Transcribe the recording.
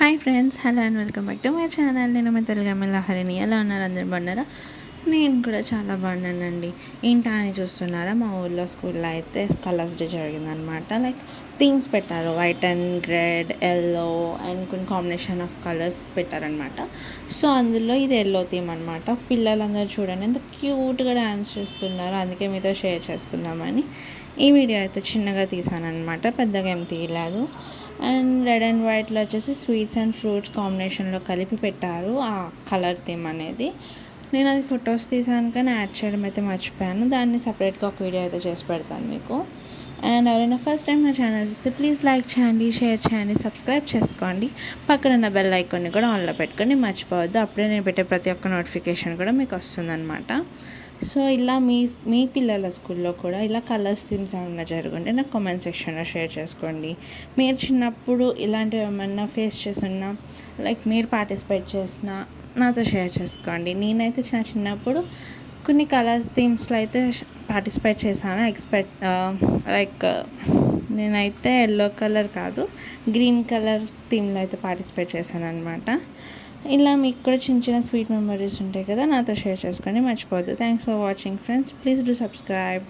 Hi friends hello and welcome back to my channel. నేను మీ Telugu MLA ఎలా ఉన్నారు అందరు? బాగున్నారా? నేను కూడా చాలా బాగున్నానండి. ఏంటా అని చూస్తున్నారా? మా ఊళ్ళో స్కూల్లో అయితే కలర్స్ డే జరిగిందనమాట లైక్ థీమ్స్ పెట్టారు. White and red yellow and కొన్ని కాంబినేషన్ ఆఫ్ కలర్స్ పెట్టారనమాట సో అందులో ఇది ఎల్లో థీమ్ అనమాట పిల్లలందరూ చూడండి ఎంత క్యూట్గా డ్యాన్స్ చేస్తున్నారు. అందుకే మీతో షేర్ చేసుకుందామని ఈ వీడియో అయితే చిన్నగా తీసాను అనమాట పెద్దగా ఏం తీయలేదు. అండ్ రెడ్ అండ్ వైట్లో వచ్చేసి స్వీట్స్ అండ్ ఫ్రూట్స్ కాంబినేషన్లో కలిపి పెట్టారు ఆ కలర్ థీమ్ అనేది. నేను అది ఫొటోస్ తీసాను కానీ యాడ్ చేయడం అయితే మర్చిపోయాను. దాన్ని సపరేట్గా ఒక వీడియో అయితే చేసి పెడతాను మీకు. అండ్ ఎవరైనా ఫస్ట్ టైం నా ఛానల్ చూస్తే ప్లీజ్ లైక్ చేయండి షేర్ చేయండి సబ్స్క్రైబ్ చేసుకోండి. పక్కన ఉన్న బెల్ ఐకాన్ని కూడా ఆన్లో పెట్టుకొని మర్చిపోవద్దు. అప్పుడే నేను పెట్టే ప్రతి ఒక్క నోటిఫికేషన్ కూడా మీకు వస్తుందన్నమాట. సో ఇలా మీ మీ పిల్లల స్కూల్లో కూడా ఇలా కలర్స్ థీమ్స్ ఏమన్నా జరుగుంటే నాకు కామెంట్ సెక్షన్లో షేర్ చేసుకోండి. మీరు చిన్నప్పుడు ఇలాంటివి ఏమన్నా ఫేస్ చేస్తున్నా లైక్ మీరు పార్టిసిపేట్ చేసిన నాతో షేర్ చేసుకోండి. నేనైతే చిన్న చిన్నప్పుడు కొన్ని కలర్స్ థీమ్స్లో అయితే పార్టిసిపేట్ చేశాను. ఎక్స్పెక్ట్ లైక్ నేనైతే ఎల్లో కలర్ కాదు గ్రీన్ కలర్ థీమ్లో అయితే పార్టిసిపేట్ చేశాను అనమాట ఇలా మీకు కూడా చిన్న చిన్న స్వీట్ మెమరీస్ ఉంటాయి కదా నాతో షేర్ చేసుకోండి మర్చిపోద్దు thanks for watching friends please do subscribe